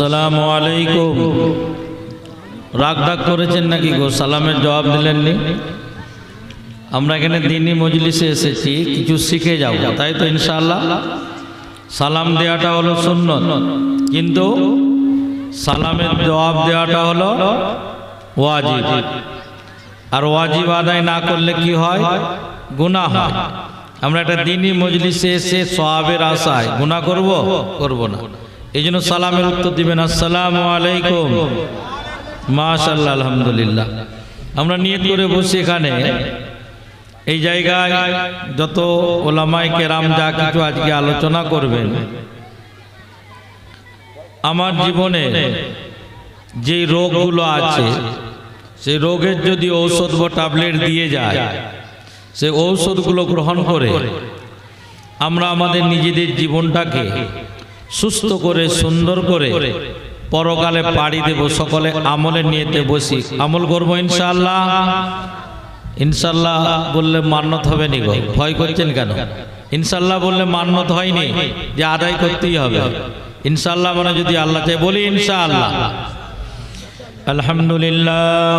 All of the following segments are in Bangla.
আসসালামু আলাইকুম। রাগ ডাক করেছেন নাকি গো? সালামের জবাব দিলেননি। আমরা এখানে দিনই মজলিসে এসেছি, কিছু শিখে যাব, তাই তো ইনশাআল্লাহ? সালাম দেওয়াটা হলো সুন্নত, কিন্তু সালামের জবাব দেওয়াটা হলো ওয়াজিব। আর ওয়াজিব আদায় না করলে কি হয়? গুনাহ হয়। আমরা একটা দিনই মজলিসে এসে সওয়াবের আশায় গুনাহ করব? করব না। এই জন্য সালামের উত্তর দিবেন আসসালামু আলাইকুম। মাশাল্লাহ আলহামদুলিল্লাহ। আমরা নিয়ত করে বসি এখানে। এই জায়গায় যত ওলামায় কেরাম যা কিছু আজকে আলোচনা করবেন আমার জীবনে যে রোগগুলো আছে সেই রোগের যদি ঔষধ বা ট্যাবলেট দিয়ে যায় সেই ঔষধগুলো গ্রহণ করে আমরা আমাদের নিজেদের জীবনটাকে সুস্থ করে, সুন্দর করে পরকালে পাড়ি দেব, সকলে আমলে নিয়েতে বসি। আমল করব ইনশাল্লাহ ইনশাল্লাহ বললে মান্যত হবে নি গো। ভয় করছেন কেন? ইনশাল্লাহ বললে মান্যত হয়নি, যে আদায় করতেই হবে। ইনশাল্লাহ মানে যদি আল্লাহ চাই বলি ইনশাআল্লাহ। আলহামদুলিল্লাহ।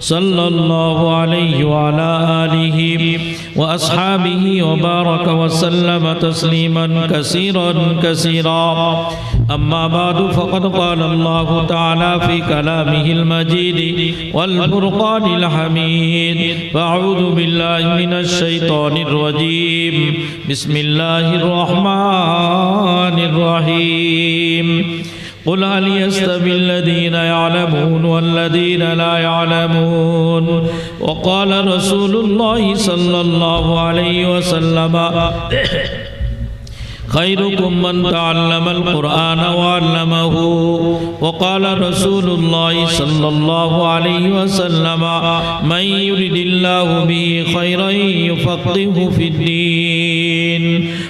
صلى الله عليه وعلى آله وأصحابه وبارك وسلم تسليما كثيرا كثيرا. أما بعد فقد قال الله تعالى في كلامه المجيد والفرقان الحميد. فأعوذ بالله من الشيطان الرجيم. بسم الله الرحمن الرحيم. قل هل يستوي الذين يعلمون والذين لا يعلمون وقال رسول الله صلى الله عليه وسلم خيركم من تعلم القرآن وعلمه وقال رسول الله صلى الله عليه وسلم من يرد الله به خيرا يفقهه في الدين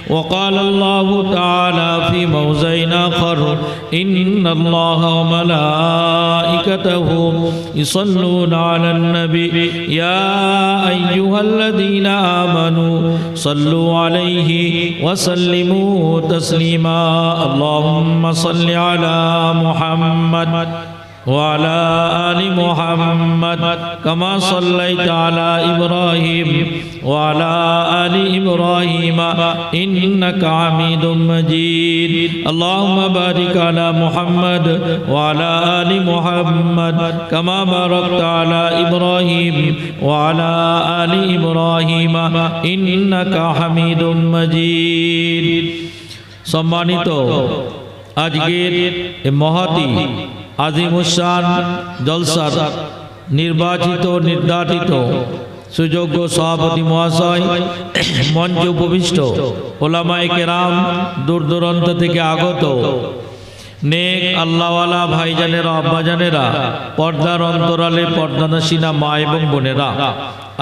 وقال الله تعالى في موضع آخر إن الله وملائكته يصلون على النبي يا أيها الذين آمنوا صلوا عليه وسلموا تسليما اللهم صل على محمد. وعلى آل محمد كما صليت على إبراهيم وعلى آل إبراهيم إنك حميد مجيد اللهم بارك على محمد وعلى آل محمد كما باركت على إبراهيم وعلى آل إبراهيم إنك حميد مجيد সম্মানিত আজকের এ মহাতি আজিমুসান জলসার নির্বাচিত, নির্ধারিত সুযোগ্য সভাপতি মহাশয়, মঞ্চ উপবিষ্ট ওলামায় কেরাম দূর দূরান্ত থেকে আগত নেক আল্লাহওয়ালা ভাইজানেরা, আব্বাজানেরা, পর্দার অন্তরালে পর্দানাসীনা মা এবং বোনেরা।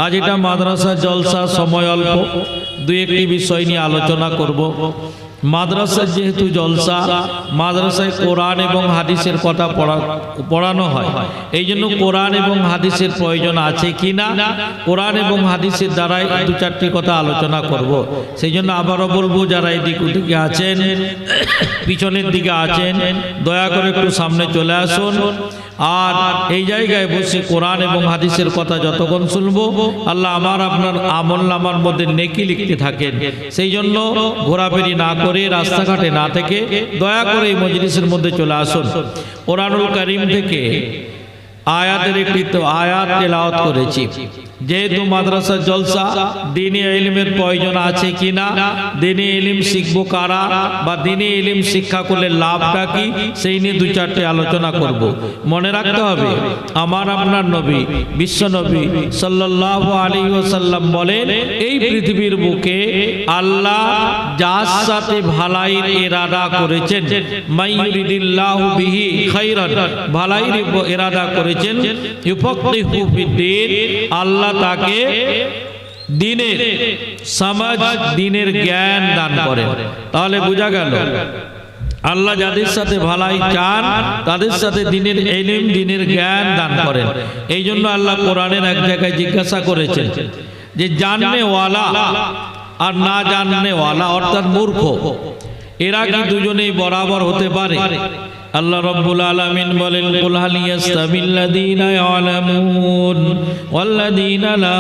আজ এটা মাদ্রাসা জলসা সময় অল্প। দু একটি বিষয় নিয়ে আলোচনা করব। মাদ্রাসার যেহেতু জলসা, মাদ্রাসায় কোরআন এবং হাদিসের কথা পড়া পড়ানো হয়। এই জন্য কোরআন এবং হাদিসের প্রয়োজন আছে কি না? কোরআন এবং হাদিসের দ্বারাই দু চারটি কথা আলোচনা করব। সেই জন্য আবারও বলব, যারা এদিক ওদিকে আছেন, পিছনের দিকে আছেন, দয়া করে একটু সামনে চলে আসুন। আর এই জায়গায় বসে কোরআন এবং হাদিসের কথা যতক্ষণ শুনব, আল্লাহ আমার আপনার আমল নামার মধ্যে নেকি লিখতে থাকেন। সেই জন্য ঘোরাফেরি না করে রাস্তাঘাটে না থেকে দয়া করে এই মজলিসের মধ্যে চলে আসুন। কোরআনুল করিম থেকে আয়াতের একটি আয়াত তেলাওয়াত করেছি। যেহেতু মাদ্রাসা জলসা, দিনী ইলমের প্রয়োজন আছে কিনা? দিনী ইলম শিখব কারা? বা দিনী ইলম শিক্ষা করলে লাভটা কি? সেই নিয়ে দু চারটে আলোচনা করব। মনে রাখতে হবে, আমার আপনার নবী, বিশ্ব নবী সাল্লাল্লাহু আলাইহি ওয়াসাল্লাম বলেন, এই পৃথিবীর বুকে আল্লাহ যার সাথে ভালাইয়ের ইরাদা করেছেন ভালাইয়ের ইরাদা করেছেন ফিদ্দিন আল্লাহ তাকে দিনের সমাজ, দিনের জ্ঞান দান করেন তাহলে বোঝা গেল, আল্লাহ যাদের সাথে ভালাই চান, তাদের সাথে দিনের এলিম, দিনের জ্ঞান দান করেন। এই জন্য আল্লাহ কোরআনের এক জায়গায় জিজ্ঞাসা করেছেন যে জাননে ওয়ালা আর না জাননে ওয়ালা অর্থাৎ মূর্খ, এরা কি দুজনেই বরাবর হতে পারে? আল্লাহ রব্বুল আলামিন বলেন, কুল হাল ইয়াস্তাবিল্লাযীনা ইয়ালামুন, ওয়াল্লাযীনা লা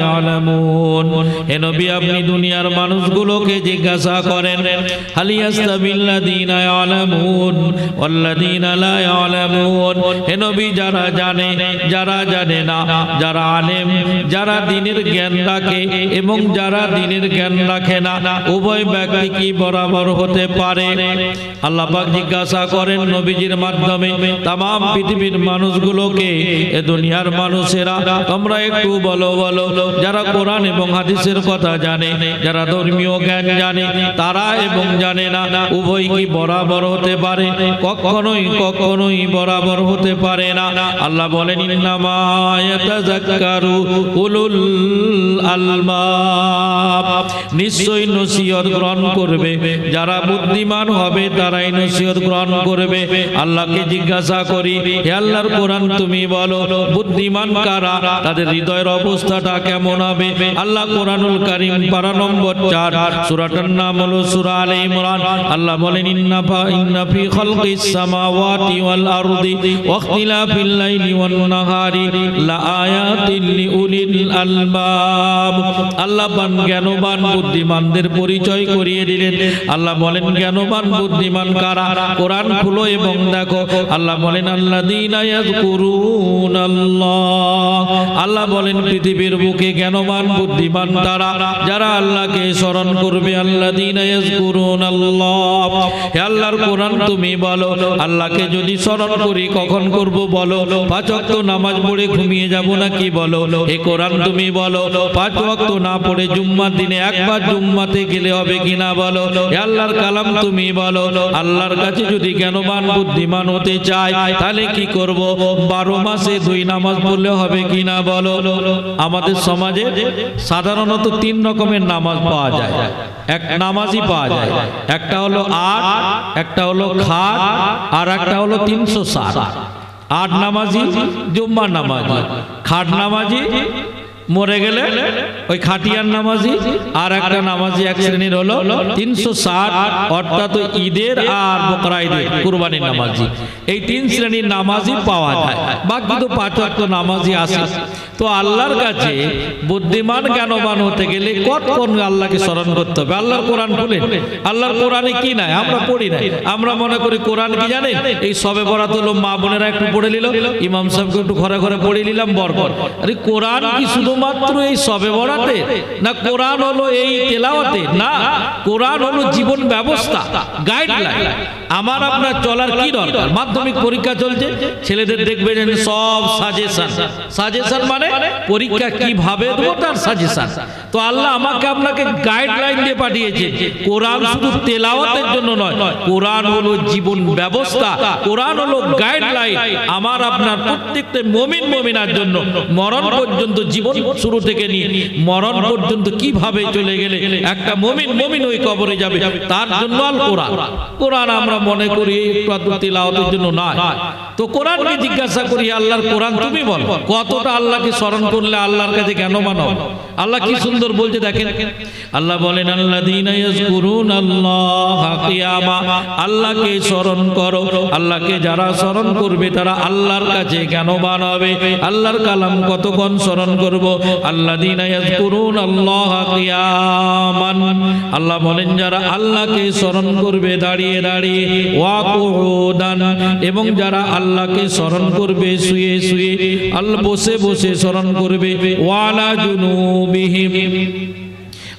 ইয়ালামুন। হে নবী, আপনি দুনিয়ার মানুষগুলোকে জিজ্ঞাসা করেন, হাল ইয়াস্তাবিল্লাযীনা ইয়ালামুন, ওয়াল্লাযীনা লা ইয়ালামুন? হে নবী, যারা জানে যারা জানে না, যারা আলেম, যারা দিনের জ্ঞান রাখে এবং যারা দিনের জ্ঞান রাখে না, উভয় ব্যক্তি কি বরাবর হতে পারে? আল্লাহ পাক জিজ্ঞাসা করেন নবীজির মাধ্যমে তাম পৃথিবীর মানুষগুলোকে, এ দুনিয়ার মানুষেরা, তোমরা একটু বলো বলো, যারা কোরআন এবং হাদিসের কথা জানে, যারা ধর্মীয় জ্ঞান জানে, তারা এবং জানে না, উভয় কি বরাবর হতে পারে? কখনোই কখনোই বরাবর হতে পারে না। আল্লাহ বলেন নিশ্চয়ই নসিহত গ্রহণ করবে। যারা বুদ্ধিমান হবে, তারাই নসিহত গ্রহণ করবে। আল্লাহকে জিজ্ঞাসা করি, হে আল্লাহর কোরআন তুমি বলো, বুদ্ধিমান কারা? তাদের হৃদয়ের অবস্থাটা কেমন হবে? আল্লাহ কোরআনুল কারীম পারা নম্বর 4 সূরাটার নাম হলো সূরা আলে ইমরান। আল্লাহ বলেন, ইন্না ফা, ইন্না ফি খালকিস সামাওয়াতি ওয়াল আরদি ওয়াখতিলাফিল লাইলি ওয়ান নাহারি লা আয়াতিল লিউলিল আলবাব। আল্লাহ বান জ্ঞানবান বুদ্ধিমানদের পরিচয় করিয়ে দিলেন। আল্লাহ বলেন, জ্ঞানবান বুদ্ধিমান কারা? কোরআন খুলো এবং দেখো। আল্লাহ বলেন, আল্লাযীনা ইয়াযকুরুন আল্লাহ। আল্লাহ বলেন, পৃথিবীর বুকে জ্ঞানবান, বুদ্ধিমান তারা, যারা আল্লাহকে স্মরণ করবে আল্লাহ। হে আল্লাহর কোরআন, তুমি বলো, আল্লাহকে যদি স্মরণ করি, কখন করব বলো? পাঁচ ওয়াক্ত নামাজ পড়ে ঘুমিয়ে যাব না কি বলো? এ কোরআন, তুমি বলো, পাঁচ ওয়াক্ত না পড়ে জুম্মার দিনে একবার জুম্মাতে গেলে হবে কিনা বলো? আল্লাহর কালাম, তুমি বলো, আল্লাহর কাছে যদি জ্ঞানবান বুদ্ধিমান হতে চাই তাহলে কি করব? বারো মাসে দুই নামাজ পড়লে হবে কিনা বলো? আমাদের সমাজে সাধারণত তিন রকমের নামাজ পাওয়া যায়। এক নামাজই পাওয়া যায়। একটা হলো আট, একটা হলো খাট, আর একটা হলো তিনশো ষাট। আট নামাজি জুম্মার নামাজি। খাট নামাজি মরে গেলে ওই খাটিয়ার নামাজি আর একটা নামাজি এক শ্রেণির হলো তিনশো ষাট, অর্থাৎ ঈদের আর বকরা ঈদের কুরবানির নামাজি। এই তিন শ্রেণির নামাজি পাওয়া যায়। বাকি তো পাঁচ ওয়াক্ত নামাজি আসে তো আল্লাহর কাছে বুদ্ধিমান, জ্ঞানবান হতে গেলে কতক্ষণ আল্লাহকে স্মরণ করতে হবে? আল্লাহর কোরআন খুলে। আল্লাহর কোরআনে কি নাই? আমরা পড়ি নাই। আমরা মনে করি কোরআন কি জানেন? এই সবে বরাত তো মা বোনেরা একটু পড়ে নিল। ইমাম সাহেবকে একটু ঘরে ঘরে পড়ে নিলাম বরকর আরে কোরআন কি শুধুমাত্র এই সবে বড়াতে না কোরআন হলো এই তেলাওয়াতে? না, কোরআন হলো জীবন ব্যবস্থা গাইডলাইন আমার আপনার চলার কি দরকার? মাধ্যমিক পরীক্ষা চলছে ছেলেদের দেখবেন সব সাজেশন সাজেশন মানে পরীক্ষা কীভাবে দেবো তার সাজেশন তো আল্লাহ আমাকে আপনাকে গাইডলাইন দিয়ে পাঠিয়েছে কোরআন শুধু তেলাওয়াতের জন্য নয় কোরআন হলো জীবন ব্যবস্থা কোরআন হলো গাইডলাইন আমার আপনার প্রত্যেকটা মমিন মমিনার জন্য মরণ পর্যন্ত জীবন শুরু থেকে নিয়ে মরণ পর্যন্ত কীভাবে চলে গেলে? একটা মমিন মমিন ওই কবরে যাবে। তার জন্য আল কোরআন। কোরআন আমরা মনে করি তেলাওয়াতের জন্য নয়। তো কোরআনকে জিজ্ঞাসা করি, আল্লাহর কোরআন তুমি বল। কতটা আল্লাহকে স্মরণ করলে আল্লাহর কাছে কেন মানো? আল্লাহ কি সুন্দর বলছে দেখেন। আল্লাহ বলেন আল্লাহ আল্লাহকে স্মরণ করো। আল্লাহকে যারা স্মরণ করবে, তারা আল্লাহর কাছে জ্ঞানবান হবে আল্লাহর কালাম কতক্ষণ স্মরণ করব? আল্লাযীনা ইয়াযকুরুন আল্লাহ আল্লাহ বলেন, যারা আল্লাহকে স্মরণ করবে, দাঁড়িয়ে দাঁড়িয়ে এবং যারা আল্লাহকে স্মরণ করবে শুয়ে শুয়ে আল্লাহ বসে বসে স্মরণ করবে ওয়ালা জুনুবিহিম।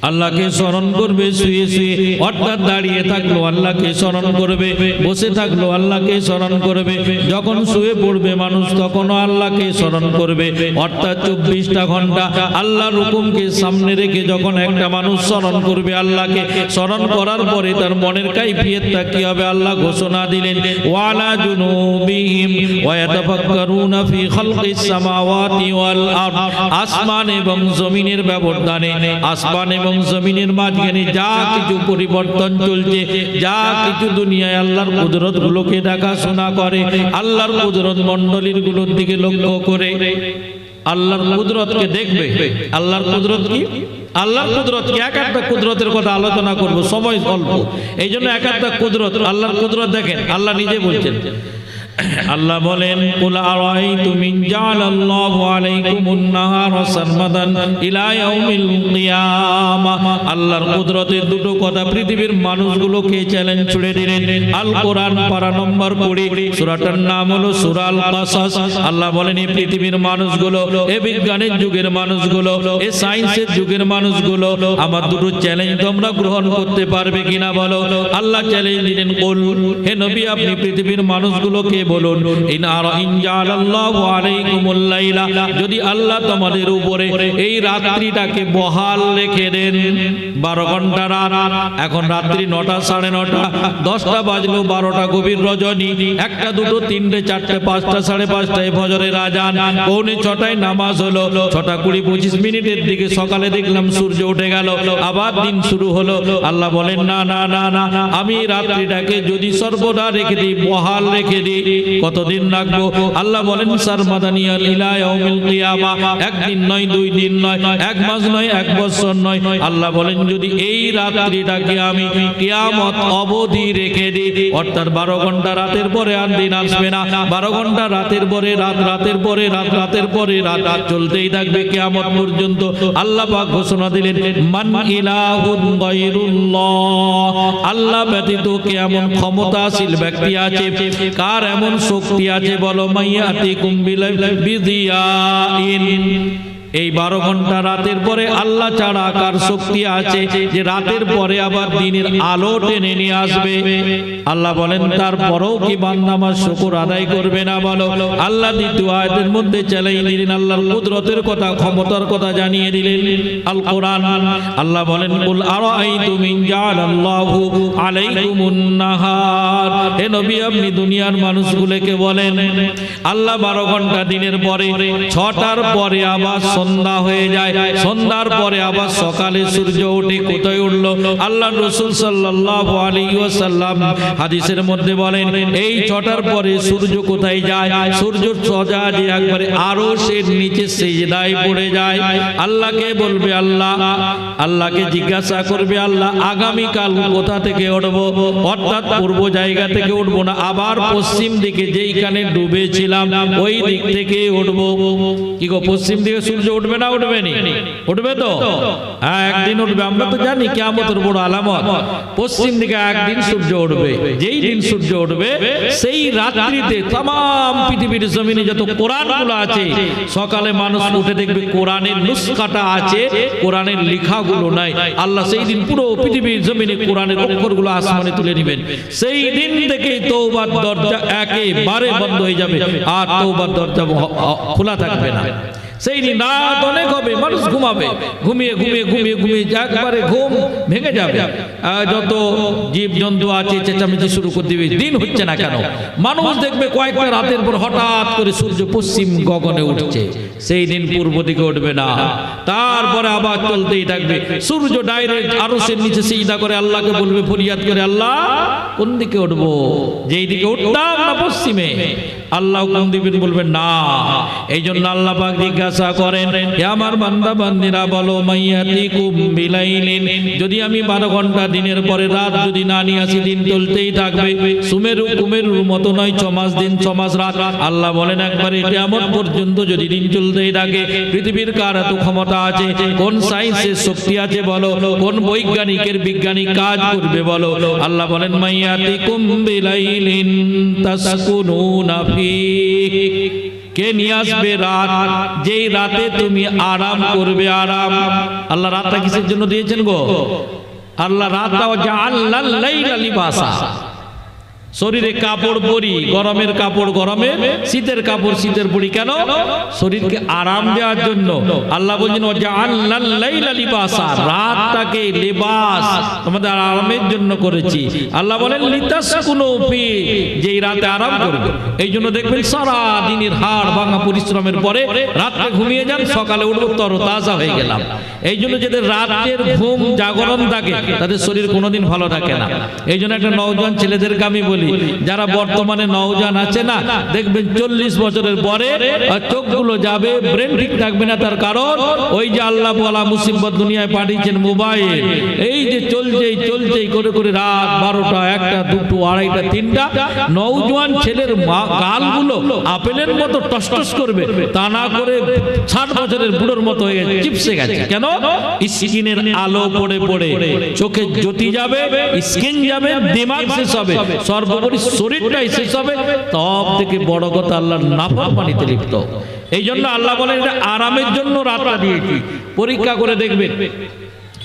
আল্লাহকে স্মরণ করবে, শুয়ে শুয়ে। অর্থাৎ দাঁড়িয়ে থাকল, আল্লাহকে স্মরণ করবে। বসে থাকল, আল্লাহকে স্মরণ করবে। যখন শুয়ে পড়বে মানুষ, তখনও আল্লাহকে স্মরণ করবে। অর্থাৎ চব্বিশটা ঘণ্টা আল্লাহর হুকুমকে সামনে রেখে যখন একটা মানুষ স্মরণ করবে আল্লাহকে, স্মরণ করার পরে তার মনের কাই কাইফিয়তটা কি হবে? আল্লাহ ঘোষণা দিলেন, ওয়ালা জুনুবিহিম ওয়া ইয়াতাফাক্কারুনা ফি খালকিস সামাওয়াতি ওয়াল আরদ। আসমান এবং জমিনের ব্যবধানে, আসমান এবং জমিনের মাঝখানে যা কিছু পরিবর্তন চলছে, যা কিছু দুনিয়ায় আল্লাহর কুদরত গুলোকে দেখাশোনা করে, আল্লাহর কুদরত মণ্ডলীরগুলোর দিকে লক্ষ্য করে। আল্লাহর কুদরতকে দেখবে। আল্লাহর কুদরত কি? আল্লাহর কুদরত কি? এক একটা কুদরতের কথা আলোচনা করব, সময় অল্প। এই জন্য এক একটা কুদরত, আল্লাহর কুদরত দেখেন, আল্লাহ নিজে বলছেন আল্লাহ বলেন, কুল আরাইতুম ইন জাআলাল্লাহু আলাইকুমুন নাহারা সারমাদান ইলা ইয়াউমিল কিয়ামাহ আল্লাহর কুদরতের দুটো কথা পৃথিবীর মানুষগুলোকে চ্যালেঞ্জ ছুড়ে দিলেন। আল কোরআন পারা নম্বর 20 সূরাটার নাম হলো সূরা আল কাসাস। আল্লাহ বলেন, এই পৃথিবীর মানুষগুলো, এই বিজ্ঞানের যুগের মানুষগুলো, এই সায়েন্সের যুগের মানুষগুলো, আমার দুটো চ্যালেঞ্জ তোমরা গ্রহণ করতে পারবে কিনা বলো? আল্লাহ চ্যালেঞ্জ দিলেন, কুল, হে নবী, আপনি পৃথিবীর মানুষগুলোকে বলুন যদি আল্লাহ তোমাদের উপরে এই রাত্রিটাকে বহাল রেখে দেন। বারো ঘণ্টা রাত, এখন রাত্রি নটা, সাড়ে নটা, দশটা বাজলো, বারোটা গভীর রজনী, একটা দুটো, তিনটে, চারটে, পাঁচটা, সাড়ে পাঁচটায় ফজরের আজান, পৌনে ছটায় নামাজ হলো, ছটা কুড়ি পঁচিশ মিনিটের দিকে সকালে দেখলাম সূর্য উঠে গেল, আবার দিন শুরু হলো। আল্লাহ বলেন, না না না না, আমি রাত্রিটাকে যদি সর্বদা রেখে দিই, বহাল রেখে দিই। কতদিন রাখব? আল্লাহ বলেন সারমাদানিয়াল ইলা ইয়াউমিল কিয়ামা। একদিন নয়, দুই দিন নয়, এক মাস নয়, এক বছর নয়। আল্লাহ বলেন, যদি এই রাত্রিটাকে আমি কিয়ামত অবধি রেখে দিই, অর্থাৎ বারো ঘণ্টা রাতের পরে আর দিন আসবে না। বারো ঘণ্টা রাতের পরে, রাত রাতের পরে, রাত রাতের পরে, রাত রাত চলতেই থাকবে কিয়ামত পর্যন্ত। আল্লাহ পাক ঘোষণা দিলেন, মান ইলাহুন গায়রুল্লাহ। আল্লাহ ব্যতীত কে এমন ক্ষমতাশীল ব্যক্তি আছে, কার এমন শক্তি আছে বলো মাইয়াতি কুম্বিল বিদিয়াইন। এই বারো ঘণ্টা রাতের পরে আল্লাহ ছাড়া কার শক্তি আছে? যে রাতের পরে আবার দিনের আলো টেনে নিয়ে আসবে। আল্লাহ বলেন, তারপরেও কি বান্দা আমার শুকুর আদায় করবে না বলো? আল্লাহ দ্বিতীয় আয়াতের মধ্যে চালাই দিলেন, আল্লাহর কুদরতের কথা, ক্ষমতার কথা জানিয়ে দিলেন। আল কোরআন, আল্লাহ বলেন, কুল আরাইতুম ইন জাআলাল্লাহু আলাইকুমুন নাহার। হে নবী, আপনি দুনিয়ার মানুষগুলোকে বলেন, আল্লাহ বারো ঘণ্টা দিনের পরে, ছটার পরে আবার সন্ধ্যা হয়ে যায়। সন্ধ্যার পরে আবার সকালে সূর্য ওঠে কোথায় উঠল? আল্লাহ রসুল আলাইহি হাদিসের মধ্যে বলেন, এই ছটার পরে সূর্য কোথায় যায়? সূর্য সজা যে একবারে আরও সে নিচে সেজদায় পড়ে যায়। আল্লাহকে বলবে, আল্লাহ, আল্লাহকে জিজ্ঞাসা করবে, আল্লাহ আগামী কাল কোথা থেকে উঠবো? অর্থাৎ পূর্ব জায়গা থেকে উঠবো না, আবার পশ্চিম দিকে যেইখানে ডুবেছিলাম, ওই দিক থেকে উঠবো। কি গো, পশ্চিম দিকে সূর্য উঠবে না, উঠবে নি। উঠবে তো? হ্যাঁ একদিন উঠবে। আমরা তো জানি কেমতের বড় আলামত। পশ্চিম দিকে একদিন সূর্য উঠবে। যেই দিন সূর্য উঠবে, সেই রাত্রিতে তাম পৃথিবীর জমিনে যত কোরআনগুলো আছে, সকালে মানুষ উঠে দেখবে কোরআনের নুস্কাটা আছে, কোরআনের লেখাগুলো নাই। আল্লাহ সেই দিন পুরো পৃথিবীর জমিনে কোরআনের অক্ষরগুলো আসমানে তুলে নেবেন সেই দিন থেকে তৌবার দরজা একেবারে বন্ধ হয়ে যাবে। আর তৌবার দরজা খোলা থাকবে না। সেই দিন রাত অনেক হবে, মানুষ ঘুমাবে। ঘুমিয়ে ঘুমিয়ে ঘুমিয়ে ঘুমিয়ে একবারে ঘুম ভেঙে যাবে। যত জীব জন্তু আছে, চেঁচামেচি শুরু করে দিবে, দিন হচ্ছে না কেন? মানুষ দেখবে কয়েকটা রাতের পর হঠাৎ করে সূর্য পশ্চিম গগনে উঠছে। সেই দিন পূর্ব দিকে উঠবে না। তারপরে আবার চলতেই থাকবে। সূর্য ডাইরেক্ট আরও সে নিচে সিজদা করে, আল্লাহকে বলবে, ফরিয়াদ করে, আল্লাহ, কোন দিকে উঠবো? যেই দিকে উঠতাম না পশ্চিমে। আল্লাহ হুকুম দিবেন বলবেন, না। এই জন্য আল্লাহ পাক জিজ্ঞাসা করেন আমার বান্দা বান্দিরা বলো, মাইয়াতিকুম বিলাইলিন। যদি আমি বারো ঘণ্টা দিনের পরে রাত যদি না নিয়ে আসি, দিন চলতেই থাকবে। সুমেরু, কুমেরুর মতো নয়, ছ মাস দিন, ছ মাস রাত। আল্লাহ বলেন, একবারে কেমন পর্যন্ত যদি দিন চলতেই থাকে, পৃথিবীর কার এত ক্ষমতা আছে? কোন সায়েন্সের শক্তি আছে বলো? কোন বৈজ্ঞানিকের বিজ্ঞানী কাজ করবে বলো? আল্লাহ বলেন, মাইয়াতিকুম বিলাইলিন তাসকুনুনা ফি কে নিয়ে আসবে রাত? যেই রাতে তুমি আরাম করবে আরাম। আল্লাহ রাতটা কিসের জন্য দিয়েছেন গো? আল্লাহ রাত আল্লাহ লাইলা লিবাসা। শরীরে কাপড় পরি, গরমের কাপড় গরমে, শীতের কাপড় শীতের পরি কেন? শরীরকে আরাম দেওয়ার জন্য। আল্লাহ বলছেন যে রাতটাকে লেবাস তোমাদের আরামের জন্য করেছি। আল্লাহ বলেন যেই রাতে আরাম করবে। এই জন্য দেখবেন সারা দিনের হাড় ভাঙা পরিশ্রমের পরে রাত্রে ঘুমিয়ে যান, সকালে উঠবো তর তাজা হয়ে গেলাম। এই জন্য যাদের রাতের ঘুম জাগরণ থাকে, তাদের শরীর কোনোদিন ভালো থাকে না। এই জন্য একটা নজন ছেলেদেরকে আমি বলি যারা বর্তমানে নওজান আছে না, দেখবেন চল্লিশ বছরের পরে চোখগুলো যাবে ব্রেন ঠিক থাকবে না তার কারণ, ওই যে আল্লাহ বলা মুসিবত দুনিয়ায় পাঠিয়েছেন মোবাইল, এই যে চলছেই চলছেই করে করে রাত বারোটা, একটা, দুটো, আড়াইটা, তিনটা, নওজোয়ান ছেলের গালগুলো আপেলের মতো টসটস করবে, তা না করে ষাট বছরের বুড়োর মতো হয়ে চিপসে গেছে। কেন? স্কিনের আলো পড়ে পড়ে চোখে জ্যোতি যাবে, স্কিন যাবে, দিমাগ শেষ হবে। সর্বোপরি শরীরটাই শেষ হবে সব থেকে বড় কথা আল্লাহর নাফরমানিতে লিপ্ত। এই জন্য আল্লাহ বলেন আরামের জন্য রাতটা দিয়েছি। পরীক্ষা করে দেখবেন।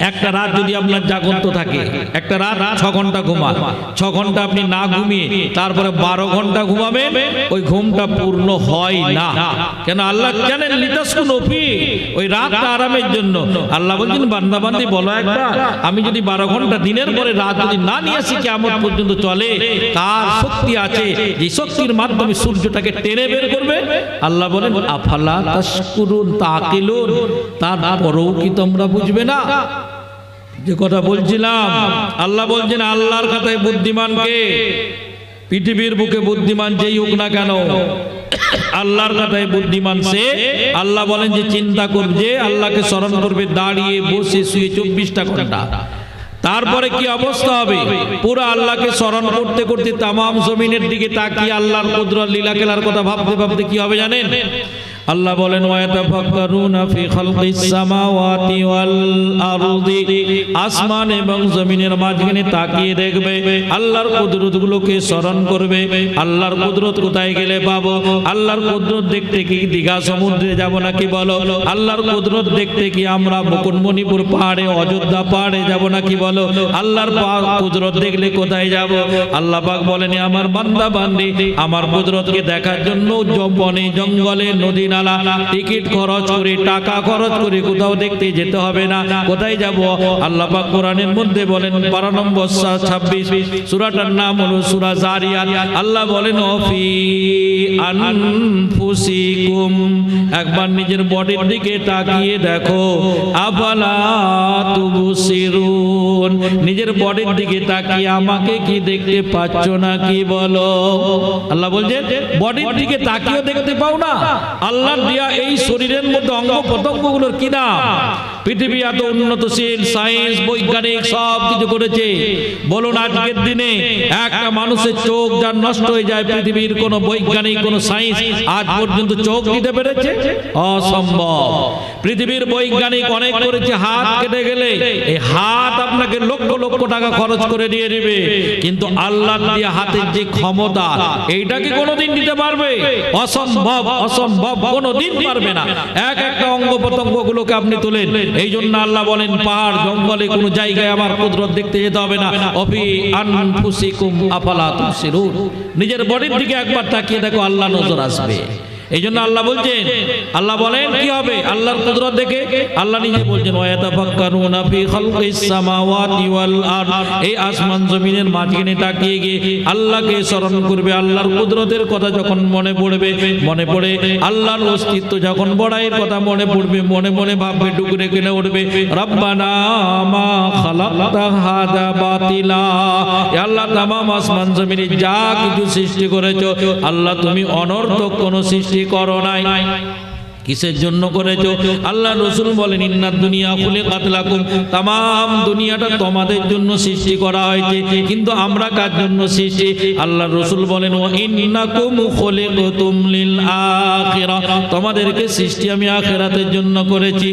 একটা রাত যদি আপনার জাগন্ত থাকে, একটা রাত ছ ঘণ্টা ঘুমান ছ ঘণ্টা আপনি না ঘুমিয়ে তারপরে বারো ঘণ্টা ঘুমাবে ওই ঘুমটা পূর্ণ হয় না। কেন আল্লাহ জানেন, লিতাসকুন অফি ওই রাতটা আরামের জন্য। আল্লাহ বলছেন, বান্দা বান্দি, বলো একবার আমি যদি বারো ঘণ্টা দিনের পরে রাত যদি না নিয়ে আসি কেমন পর্যন্ত চলে। কার শক্তি আছে? যে শক্তির মাধ্যমে সূর্যটাকে টেনে বের করবে? আল্লাহ বলেন, আফালা তাশকুরুন তাকিলুন, তারপরেও কি তোমরা বুঝবে না? যে কথা বলছিলাম, আল্লাহ বলছেন, আল্লাহর কথায় বুদ্ধিমান কে? পৃথিবীর বুকে বুদ্ধিমান যেই হোক না কেন, আল্লাহর কথায় বুদ্ধিমান সে, আল্লাহ বলেন যে চিন্তা করবে আল্লাহকে স্মরণ করবে দাঁড়িয়ে বসে শুয়ে চব্বিশটা ঘণ্টা। তারপরে কি অবস্থা হবে? পুরো আল্লাহকে স্মরণ করতে করতে তামাম জমিনের দিকে তাকিয়ে আল্লাহর কুদরত লীলা খেলার কথা ভাবতে ভাবতে কি হবে জানেন? আল্লাহ বলেন আসমান এবং জমিনের মাঝখানে তাকিয়ে দেখবে, আল্লাহর কুদরতগুলোকে স্মরণ করবে। আল্লাহর কুদরত কোথায় গেলে পাবো? আল্লাহর কুদরত দেখতে কি দীঘা সমুদ্রে যাব নাকি বলো? আল্লাহর কুদরত দেখতে কি আমরা মুকুটমণিপুর পাহাড়ে, অযোধ্যা পাহাড়ে যাব নাকি বলো? আল্লাহর কুদরত দেখলে কোথায় যাব? আল্লাহ পাক বলেন আমার বান্দা বান্দি, আমার কুদরতকে দেখার জন্য জ- বনে জঙ্গলে নদী নালা টিকিট খরচ করে, টাকা খরচ করে, কোথাও দেখতে যেতে হবে না। কোথায় যাব? আল্লাহ পাক কোরআনের মধ্যে বলেন, বারো নম্বর ছাব্বিশ, সুরাটার নাম হলো সুরা জারিয়াত। আল্লাহ বলেন অফি আনফুসিকুম। একবার নিজের বডির দিকে তাকিয়ে দেখো আবালা তুবসিরুন? নিজের বডির দিকে তাকিয়ে, আমাকে কি দেখতে পাচ্ছ না কি বলো? আল্লাহ বলছেন বডির দিকে তাকিয়েও দেখতে পাও না। আল্লাহ দিয়া এই শরীরের মধ্যে অঙ্গ প্রত্যঙ্গগুলোর কি নাম পৃথিবী এত উন্নতশীল সায়েন্স বৈজ্ঞানিক সব কিছু করেছে। বলুন, আজকের দিনে একটা মানুষের চোখ যার নষ্ট হয়ে যায়, পৃথিবীর কোন বৈজ্ঞানিক, কোন সায়েন্স আজ পর্যন্ত চোখ দিতে পেরেছে? অসম্ভব। পৃথিবীর বৈজ্ঞানিক অনেক করেছে, হাত কেটে গেলে এই হাত আপনাকে লক্ষ লক্ষ টাকা খরচ করে দিয়ে দিবে। কিন্তু আল্লাহ দিয়ে হাতের যে ক্ষমতা এইটাকে কোনোদিন দিতে পারবে? অসম্ভব অসম্ভব, কোনোদিন পারবে না। এক একটা অঙ্গ প্রত্যঙ্গ গুলোকে আপনি তোলেন এই জন্য আল্লাহ বলেন, পাহাড় জঙ্গলে কোনো জায়গায় আমার কুদরত দেখতে যেতে হবে না। নিজের বডির দিকে একবার তাকিয়ে দেখো, আল্লাহ নজর আসবে। এই জন্য আল্লাহ বলছেন, আল্লাহ বলেন, কি হবে? আল্লাহর কুদরত দেখে আল্লাহ নিজে বলছেন ওয়াতাফাক্কারুনা ফি খালকিস সামাওয়াতি ওয়াল আরদ। এই আসমান জমিনের মাঝখানে তাকিয়ে গিয়ে আল্লাহকে স্মরণ করবে, আল্লাহর কুদরতের কথা যখন মনে পড়বে, মনে পড়ে আল্লাহর অস্তিত্ব যখন বড়াইয়ের কথা মনে পড়বে, মনে মনে ভাববে, টুকরে কেনে উঠবে, রব্বানা মা খালাকতা হাদা বাতিলা। আল্লাহ তামাম আসমান জমিনে যা কিছু সৃষ্টি করেছ, আল্লাহ তুমি অনর্থক কোনো সৃষ্টি করো নাই। কিসের জন্য করেছ? আল্লাহ রসুল বলেন ইন্নার দুনিয়া খুলে কাতলাকুম তাম দুনিয়াটা তোমাদের জন্য সৃষ্টি করা হয়েছে। কিন্তু আমরা কার জন্য সৃষ্টি? আল্লাহ রসুল বলেন ও ইন্নাকুম খুলিকতুম লিল আখিরাহ তোমাদেরকে সৃষ্টি আমি আখেরাতের জন্য করেছি।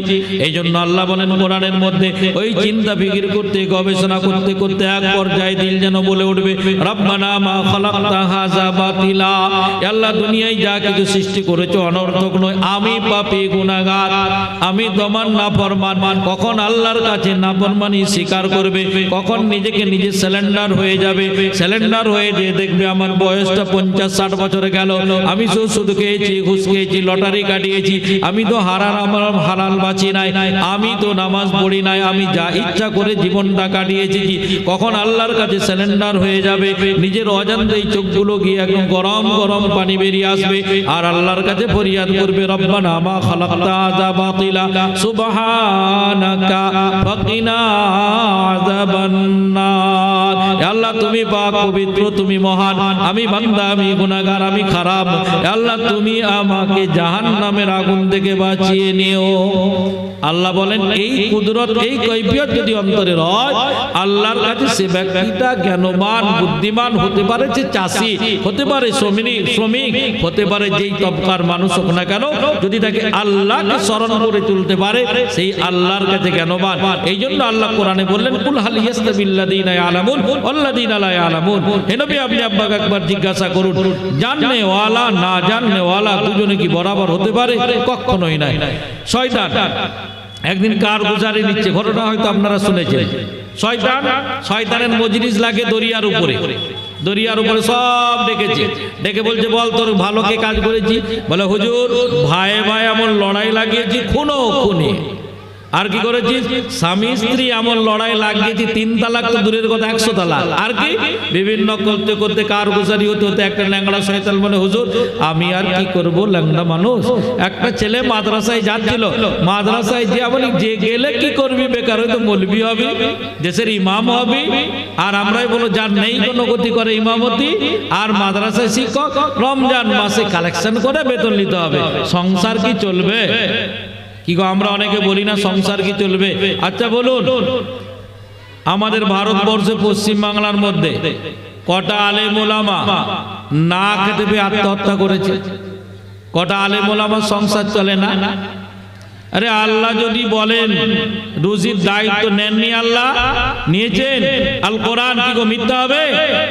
এই জন্য আল্লাহ বলেন, কোরআনের মধ্যে ওই চিন্তা ফিকির করতে, গবেষণা করতে করতে এক পর্যায়ে দিল যেন বলে উঠবে, রব্বানা মা খালাকতা হাযা বাতিলা। আল্লাহ দুনিয়ায় যা কিছু সৃষ্টি করেছ অনর্থক নয়, আমি পাপী গুনাহগার। আমি তোমার নাফরমান কখন আল্লাহর কাছে নাফরমানি স্বীকার করবে? কখন নিজেকে নিজে সিলিন্ডার হয়ে যাবে? সিলিন্ডার হয়ে যে দেখবে আমার বয়সটা পঞ্চাশ, ষাট বছরে গেল। আমি তো শুধু খেয়েছি, ঘুষ খেয়েছি, লটারি কাটিয়েছি। আমি তো হারাল আমার হারাল বাঁচি নাই। আমি তো নামাজ পড়ি নাই। আমি যা ইচ্ছা করে জীবনটা কাটিয়েছি। কি কখন আল্লাহর কাছে সিলিন্ডার হয়ে যাবে? নিজের অজান্তেই চোখগুলো গিয়ে একদম গরম গরম পানি বেরিয়ে আসবে। আর আল্লাহর কাছে ফরিয়াদ করবে, রব্বানা তুমি পবিত্র, তুমি মহান। আমি বান্দা, আমি আমি খারাপ। আল্লাহ তুমি আমাকে আগুন থেকে বাঁচিয়ে নিও। আল্লাহ বলেন, এই কুদরত, এই কৈফিয়ত যদি অন্তরের হয় আল্লাহর কাছে সে ব্যক্তিটা জ্ঞানবান, বুদ্ধিমান হতে পারে যে চাষি, হতে পারে শ্রমিক শ্রমিক, হতে পারে যেই তবকার মানুষ হোক না কেন, যদি তাকে আল্লাহকে স্মরণ করে তুলতে পারে, সেই আল্লাহর কাছে কেন জ্ঞানবান এই জন্য আল্লাহ কোরআনে বললেন, কুল হাল ইয়াস্তাবিল্লাযীনা ইয়ালামুন, ওয়াল্লাযীনা লা ইয়ালামুন? হে নবী, আপনি আব্বাকে একবার জিজ্ঞাসা করুন জাননে ওয়ালা, না জাননে ওয়ালা, দুজনে কি বরাবর হতে পারে? কখনোই নাই। শয়তান, একদিন কার গুজারি নিচ্ছে? ঘটনা হয়তো আপনারা শুনেছেন। শয়তান, শয়তানের মজলিস লাগে দরিয়ার উপরে। দরিয়ার উপরে সব ডেকেছে। ডেকে বলছে, বল তোর ভালো ভালোকে কাজ করেছি? বলে, হুজুর, ভাই ভাই এমন লড়াই লাগিয়েছি, খুনো খুনি। আর কি করেছিস স্বামী স্ত্রী এমন লড়াই লাগিয়েছি তিন তালাক তো দূরের কথা একশো তালাক। আর কি? বিভিন্ন করতে করতে কার গুজারি হতে হতে একটা ল্যাংড়া শয়তান বলে হুজুর আমি আর কি করব ল্যাংড়া মানুষ? একটা ছেলে মাদ্রাসায় যাচ্ছিল। মাদ্রাসায় যে বলি যে গেলে কি করবি বেকার? হয়তো মলবি হবে দেশের ইমাম হবে। আর আমরাই বলো যার নেই কোনো গতি করে ইমামতি। আর মাদ্রাসায় শিক্ষক রমজান মাসে কালেকশন করে বেতন নিতে হবে। সংসার কি চলবে? কি গো আমরা অনেকে বলি না সংসার কি চলবে? আচ্ছা বলুন। আমাদের ভারতবর্ষে পশ্চিম বাংলার মধ্যে কটা আলে ওলামা না খেতে পেয়ে আত্মহত্যা করেছে? কটা আলে ওলামা সংসার চলে না? আরে আল্লাহ যদি বলেন, রুজির দায়িত্ব নেননি আল্লাহ, নিয়েছেন। আল কোরআন কি গো মিথ্যা হবে?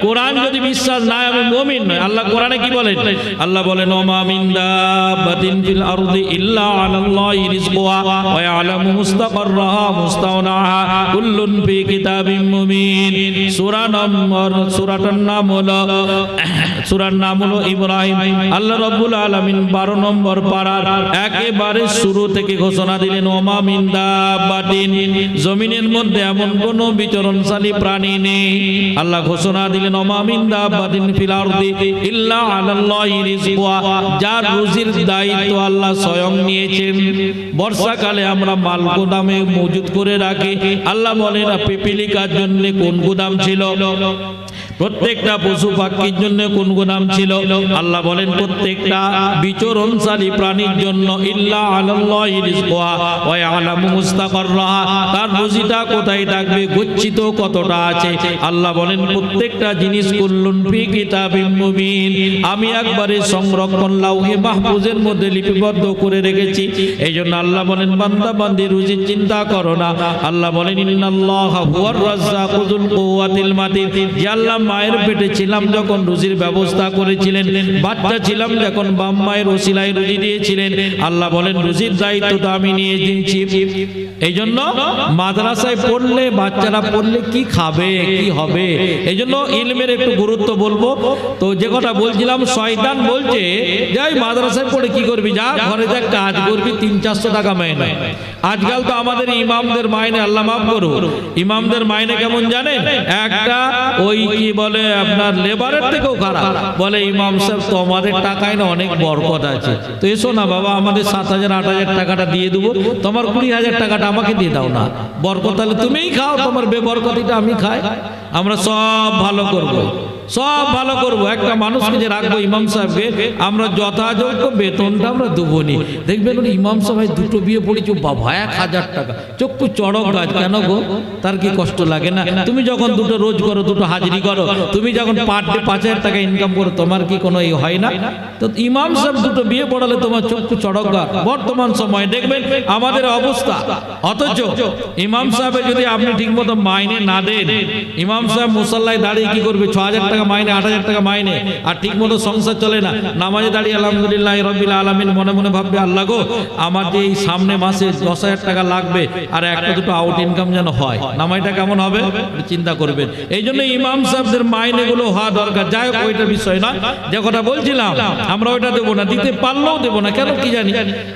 কোরআন যদি বিশ্বাস না আমি মুমিন নয় আল্লাহ কোরআনে কি বলেন? আল্লাহ বলেন, ওমা মিন দাব্বাতিন ফিল আরদি ইল্লা আলাল্লাহি রিজকুহা ওয়া ইয়ালামু মুস্তাকাররাহা মুস্তাওনাহা কুল্লুন ফি কিতাবিম মুবিন। সূরা নম্বর, সূরাটার নাম হলো, সূরার নাম হলো ইব্রাহিম। আল্লাহ রাব্বুল আলামিন 12 নম্বর পারার একেবারে শুরু থেকে ঘোষণা দিলেন, ওমা মিন দাব্বাতিন জমিনের মধ্যে এমন কোন বিচরণশালী প্রাণী নেই। আল্লাহ ঘোষণা দিলেন, ওমা মিন দাব্বাতিন ফিল ইল্লা আলাল্লাহি রিজকুহা যার রুজির দায়িত্ব আল্লাহ স্বয়ং নিয়েছেন। বর্ষাকালে আমরা মাল গোদামে মজুদ করে রাখি। আল্লাহ বলেন পিপিলিকার জন্য কোন গুদাম ছিল? প্রত্যেকটা পশু পাখির জন্য কোন গুনাম ছিল? আল্লাহ বলেন, প্রত্যেকটা বিচরণশালী প্রাণীর জন্য ইল্লা আলাল্লাহি রিজকুহা ওয়া ইয়ালামু মুস্তাকাররাহা। তার রুজিটা কোথায় থাকবে, গচ্ছিত কতটা আছে? আল্লাহ বলেন, প্রত্যেকটা জিনিস কুল্লুন ফি কিতাবিম মুবিন। আমি একবারে সংরক্ষণ লাউহে মাহফুজের মধ্যে লিপিবদ্ধ করে রেখেছি। এই জন্য আল্লাহ বলেন, বান্দা বান্দি রুজির চিন্তা করো না। আল্লাহ বলেন, ইন্নাল্লাহা হুয়ার রাজ্জাকুল কুওয়াতিল মাতিন। যে আল্লাহ মায়ের পেটে ছিলাম যখন রুজির ব্যবস্থা করেছিলেন। বাচ্চা ছিলাম যখন বাম মায়ের ওসিলায় রুজি দিয়েছিলেন। আল্লাহ বলেন, রুজির দায়িত্ব তো আমি নিয়ে দিয়েছি এই জন্য মাদ্রাসায় পড়লে, বাচ্চারা পড়লে কি খাবে, কি হবে? এই জন্য ইলমের একটু গুরুত্ব বলব। তো যে কথা বলছিলাম, শয়তান বলছে যাই মাদ্রাসায় পড়ে কি করবি? যা, ঘরে যা কাজ করবি, তিন, চারশো টাকা মাইনে আজকাল তো আমাদের ইমামদের মাইনে, আল্লাহ মাফ করো ইমামদের মাইনে কেমন জানেন? একটা ওই কি বলে আপনার লেবারের থেকেও খারাপ। বলে ইমাম সাহেব তোমাদের টাকায় না অনেক বরকত আছে। তো এসো না বাবা আমাদের সাত হাজার আট হাজার টাকাটা দিয়ে দেবো। তোমার কুড়ি হাজার টাকাটা আমাকে দিয়ে দাও না। বরকত তাহলে তুমিই খাও তোমার বেবরকতিটা আমি খাই। আমরা সব ভালো করব। সব ভালো করব। একটা মানুষকে যে রাখব ইমাম সাহেবকে, আমরা যথাযোগ্য বেতনটা আমরা দেবো নি দেখবেন ইমাম সাহেব দুটো বিয়ে পড়েছে বাবা, এক হাজার টাকা। চক্ষু চড়ক গাছ, কেন গো? তার কি কষ্ট লাগে না? তুমি যখন দুটো রোজ করো, দুটো হাজিরি করো, তুমি যখন ডে পাঁচ হাজার টাকা ইনকাম করো, তোমার কি কোনো এই হয় না? তো ইমাম সাহেব দুটো বিয়ে পড়ালে তোমার চক্ষু চড়ক গাছ। বর্তমান সময় দেখবেন আমাদের অবস্থা। অথচ ইমাম সাহেবের যদি আপনি ঠিকমতো মাইনে না দেন, ইমাম সাহেব মুসাল্লায় দাঁড়িয়ে কি করবে? ছ হাজার টাকা মাইনে, আট হাজার টাকা মাইনে। আর ঠিকমতো সংসার চলে না। নামাজে দাঁড়িয়ে আলহামদুলিল্লাহ রবিল আলমিন মনে মনে ভাববে, আল্লাহ গো, আমার যে এই সামনে মাসে দশ হাজার টাকা লাগবে আর একটা দুটো আউট ইনকাম যেন হয়। নামাইটা কেমন হবে? চিন্তা করবেন। এই জন্য ইমাম সাহেবদের মাইনেগুলো হওয়া দরকার। যাই হোক, ওইটা বিষয় না। যে কথা বলছিলাম, আমরা ওইটা দেবো না। দিতে পারলেও দেবো না। কেন কি জানি?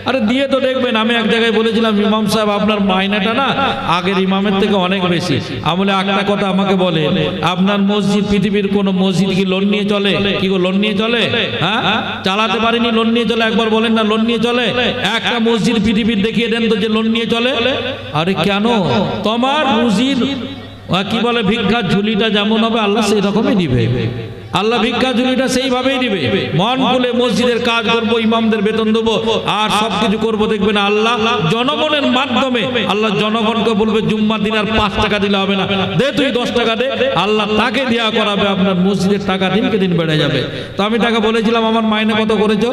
আরে দিয়ে তো দেখবেন, আমি এক জায়গায় বলেছিলাম, ইমাম সাহেব, আপনার মাইনেটা না আগের ইমামের থেকে অনেক বেশি। আমলে একটা কথা আমাকে বলে আপনার মসজিদ পৃথিবীর কোন মসজিদ কি লোন নিয়ে চলে? কি গো, লোন নিয়ে চলে? হ্যাঁ? চালাতে পারিনি, লোন নিয়ে চলে? একবার বলেন না, লোন নিয়ে চলে? একটা মসজিদ পৃথিবীর দেখিয়ে দেন তো যে লোন নিয়ে চলে? আরে কেন? তোমার মসজিদ কি বলে, ভিক্ষার ঝুলিটা যেমন হবে, আল্লাহ সেই রকমই দিবে। আল্লাহ ভিক্ষা ঝুলিটা সেইভাবেই দিবে। মন খুলে মসজিদের কাজ করব ইমামদের বেতন দেবো আর সব কিছু করব দেখবেন আল্লাহ জনগণের মাধ্যমে। আল্লাহ জনগণকে বলবে জুম্মার দিন আর পাঁচ টাকা দিলে হবে না। দে তুই দশ টাকা দে। আল্লাহ তাকে দেওয়া করাবে আপনার মসজিদের টাকা দিনকে দিন বেড়ে যাবে। তো আমি টাকা বলেছিলাম আমার মাইনে কত করেছ?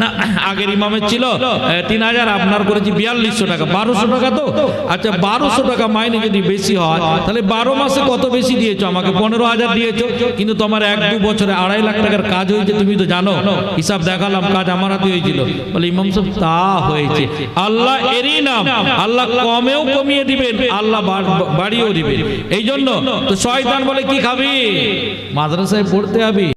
না আগের ইমামের ছিল তিন হাজার আপনার করেছি বিয়াল্লিশশো টাকা। বারোশো টাকা তো? আচ্ছা বারোশো টাকা মাইনে যদি বেশি হয় তাহলে বারো মাসে কত বেশি দিয়েছ? আমাকে পনেরো হাজার দিয়েছ কিন্তু তোমার এক দু বছরে আড়াই লাখ টাকার কাজ হয়েছে, তুমি তো জানো। হিসাব দেখালাম, কাজ আমার হাতে হয়েছিল। বলে, ইমাম সাহেব, তা হয়েছে। আল্লাহ এরই নাম। আল্লাহ কমেও কমিয়ে দিবেন, আল্লাহ বাড়িয়েও দিবেন। এই জন্য তো শয়তান বলে, কি খাবি? মাদ্রাসায় পড়তে হবে